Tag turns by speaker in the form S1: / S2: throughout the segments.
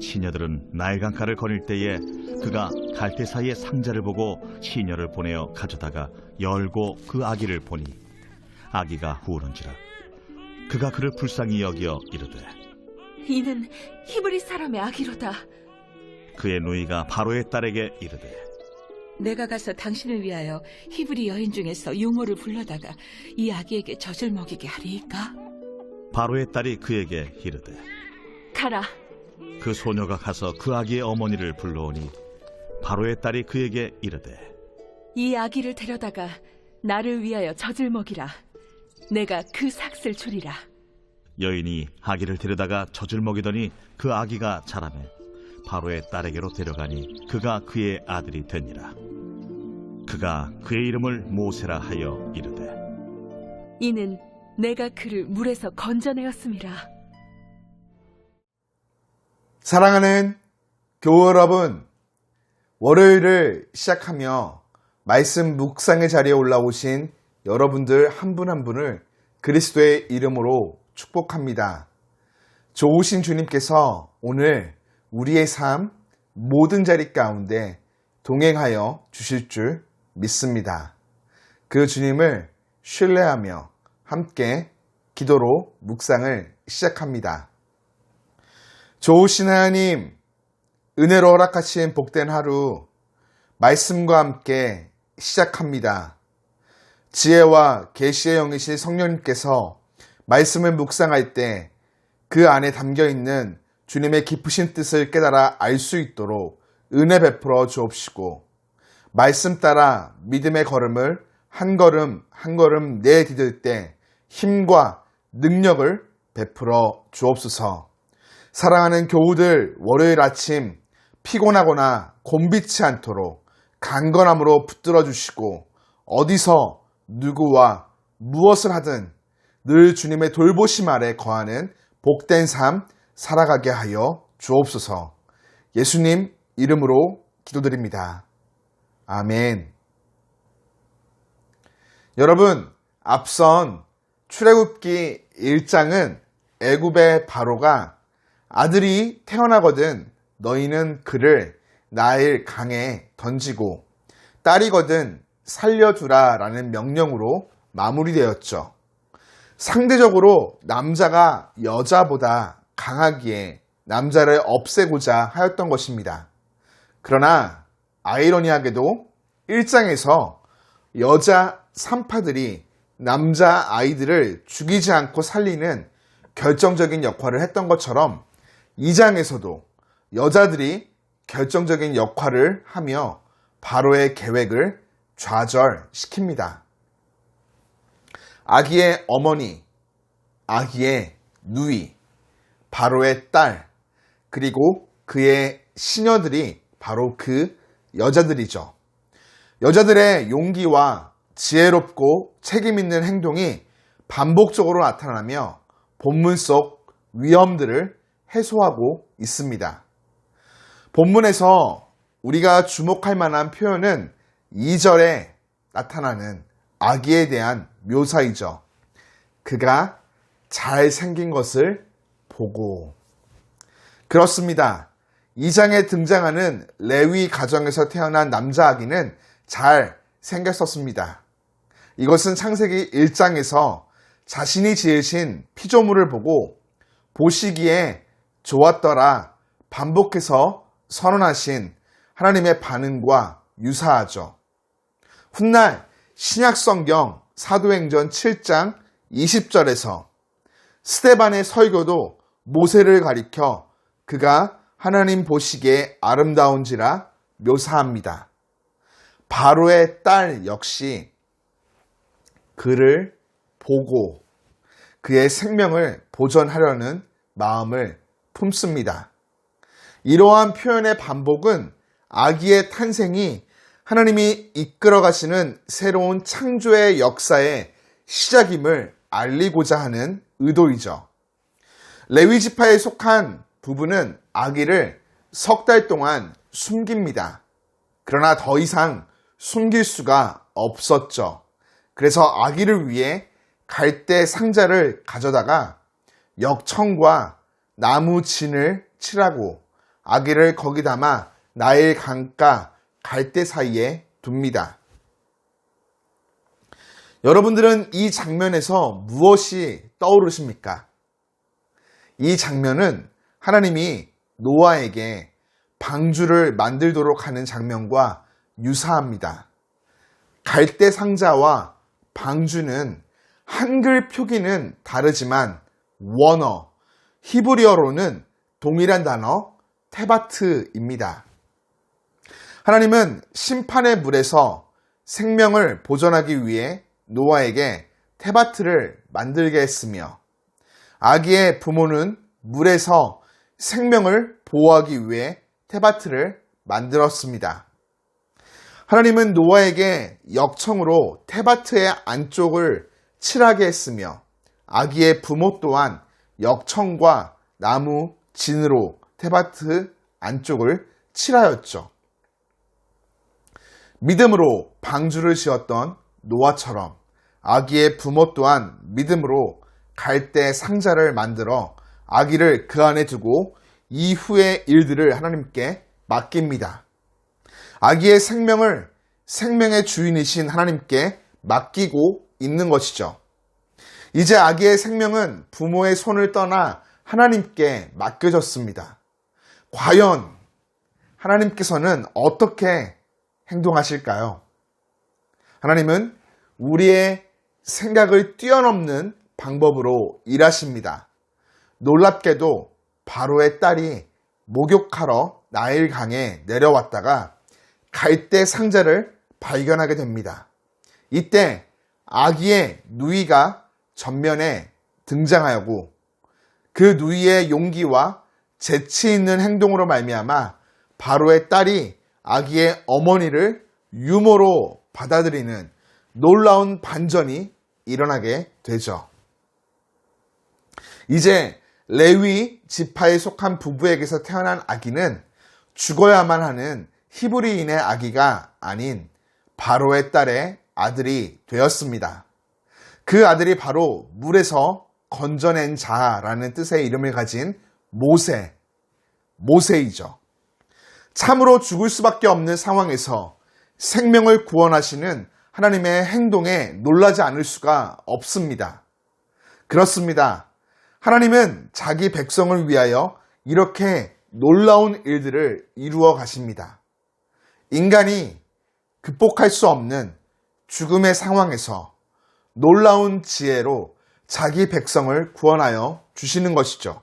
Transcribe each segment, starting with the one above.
S1: 시녀들은 나일강가를 거닐 때에 그가 갈대 사이에 상자를 보고 시녀를 보내어 가져다가 열고 그 아기를 보니 아기가 우는지라 그가 그를 불쌍히 여기어 이르되
S2: 이는 히브리 사람의 아기로다.
S1: 그의 누이가 바로의 딸에게 이르되
S2: 내가 가서 당신을 위하여 히브리 여인 중에서 유모를 불러다가 이 아기에게 젖을 먹이게 하리이까?
S1: 바로의 딸이 그에게 이르되
S2: 가라.
S1: 그 소녀가 가서 그 아기의 어머니를 불러오니 바로의 딸이 그에게 이르되
S2: 이 아기를 데려다가 나를 위하여 젖을 먹이라. 내가 그 삭슬 주리라.
S1: 여인이 아기를 데려다가 젖을 먹이더니 그 아기가 자라매 바로의 딸에게로 데려가니 그가 그의 아들이 되니라 그가 그의 이름을 모세라 하여 이르되
S2: 이는 내가 그를 물에서 건져내었음이라.
S3: 사랑하는 교우 여러분, 월요일을 시작하며 말씀 묵상의 자리에 올라오신 여러분들 한분한 분을 그리스도의 이름으로 축복합니다. 좋으신 주님께서 오늘 우리의 삶 모든 자리 가운데 동행하여 주실 줄 믿습니다. 그 주님을 신뢰하며 함께 기도로 묵상을 시작합니다. 좋으신 하나님, 은혜로 허락하신 복된 하루, 말씀과 함께 시작합니다. 지혜와 계시의 영이신 성령님께서 말씀을 묵상할 때 그 안에 담겨 있는 주님의 깊으신 뜻을 깨달아 알 수 있도록 은혜 베풀어 주옵시고, 말씀 따라 믿음의 걸음을 한 걸음 한 걸음 내디딜 때 힘과 능력을 베풀어 주옵소서. 사랑하는 교우들 월요일 아침 피곤하거나 곤비치 않도록 강건함으로 붙들어 주시고 어디서 누구와 무엇을 하든 늘 주님의 돌보심 아래 거하는 복된 삶 살아가게 하여 주옵소서. 예수님 이름으로 기도드립니다. 아멘. 여러분, 앞선 출애굽기 1장은 애굽의 바로가 아들이 태어나거든 너희는 그를 나일 강에 던지고 딸이거든 살려두라 라는 명령으로 마무리되었죠. 상대적으로 남자가 여자보다 강하기에 남자를 없애고자 하였던 것입니다. 그러나 아이러니하게도 1장에서 여자 산파들이 남자 아이들을 죽이지 않고 살리는 결정적인 역할을 했던 것처럼 2장에서도 여자들이 결정적인 역할을 하며 바로의 계획을 좌절시킵니다. 아기의 어머니, 아기의 누이, 바로의 딸, 그리고 그의 시녀들이 바로 그 여자들이죠. 여자들의 용기와 지혜롭고 책임있는 행동이 반복적으로 나타나며 본문 속 위험들을 해소하고 있습니다. 본문에서 우리가 주목할 만한 표현은 2절에 나타나는 아기에 대한 묘사이죠. 그가 잘 생긴 것을 보고. 그렇습니다. 2장에 등장하는 레위 가정에서 태어난 남자 아기는 잘 생겼었습니다. 이것은 창세기 1장에서 자신이 지으신 피조물을 보고 보시기에 좋았더라 반복해서 선언하신 하나님의 반응과 유사하죠. 훗날 신약성경 사도행전 7장 20절에서 스테반의 설교도 모세를 가리켜 그가 하나님 보시기에 아름다운지라 묘사합니다. 바로의 딸 역시 그를 보고 그의 생명을 보존하려는 마음을 품습니다. 이러한 표현의 반복은 아기의 탄생이 하나님이 이끌어 가시는 새로운 창조의 역사의 시작임을 알리고자 하는 의도이죠. 레위 지파에 속한 부부는 아기를 석 달 동안 숨깁니다. 그러나 더 이상 숨길 수가 없었죠. 그래서 아기를 위해 갈대 상자를 가져다가 역청과 나무 진을 칠하고 아기를 거기 담아 나일 강가 갈대 사이에 둡니다. 여러분들은 이 장면에서 무엇이 떠오르십니까? 이 장면은 하나님이 노아에게 방주를 만들도록 하는 장면과 유사합니다. 갈대 상자와 방주는 한글 표기는 다르지만 원어, 히브리어로는 동일한 단어 테바트입니다. 하나님은 심판의 물에서 생명을 보존하기 위해 노아에게 테바트를 만들게 했으며 아기의 부모는 물에서 생명을 보호하기 위해 테바트를 만들었습니다. 하나님은 노아에게 역청으로 테바트의 안쪽을 칠하게 했으며 아기의 부모 또한 역청과 나무 진으로 테바트 안쪽을 칠하였죠. 믿음으로 방주를 지었던 노아처럼 아기의 부모 또한 믿음으로 갈대 상자를 만들어 아기를 그 안에 두고 이후의 일들을 하나님께 맡깁니다. 아기의 생명을 생명의 주인이신 하나님께 맡기고 있는 것이죠. 이제 아기의 생명은 부모의 손을 떠나 하나님께 맡겨졌습니다. 과연 하나님께서는 어떻게 행동하실까요? 하나님은 우리의 생각을 뛰어넘는 방법으로 일하십니다. 놀랍게도 바로의 딸이 목욕하러 나일강에 내려왔다가 갈대 상자를 발견하게 됩니다. 이때 아기의 누이가 전면에 등장하고 그 누이의 용기와 재치 있는 행동으로 말미암아 바로의 딸이 아기의 어머니를 유모로 받아들이는 놀라운 반전이 일어나게 되죠. 이제 레위 지파에 속한 부부에게서 태어난 아기는 죽어야만 하는 히브리인의 아기가 아닌 바로의 딸의 아들이 되었습니다. 그 아들이 바로 물에서 건져낸 자라는 뜻의 이름을 가진 모세, 모세이죠. 참으로 죽을 수밖에 없는 상황에서 생명을 구원하시는 하나님의 행동에 놀라지 않을 수가 없습니다. 그렇습니다. 하나님은 자기 백성을 위하여 이렇게 놀라운 일들을 이루어 가십니다. 인간이 극복할 수 없는 죽음의 상황에서 놀라운 지혜로 자기 백성을 구원하여 주시는 것이죠.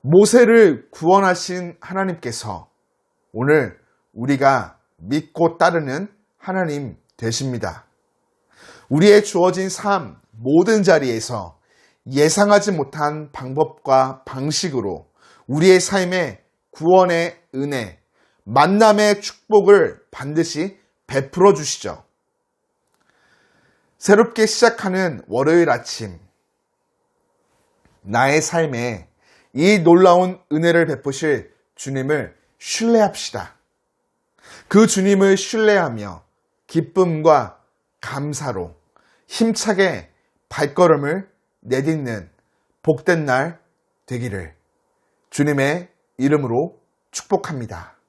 S3: 모세를 구원하신 하나님께서 오늘 우리가 믿고 따르는 하나님 되십니다. 우리의 주어진 삶 모든 자리에서 예상하지 못한 방법과 방식으로 우리의 삶에 구원의 은혜, 만남의 축복을 반드시 베풀어 주시죠. 새롭게 시작하는 월요일 아침, 나의 삶에 이 놀라운 은혜를 베푸실 주님을 신뢰합시다. 그 주님을 신뢰하며 기쁨과 감사로 힘차게 발걸음을 내딛는 복된 날 되기를 주님의 이름으로 축복합니다.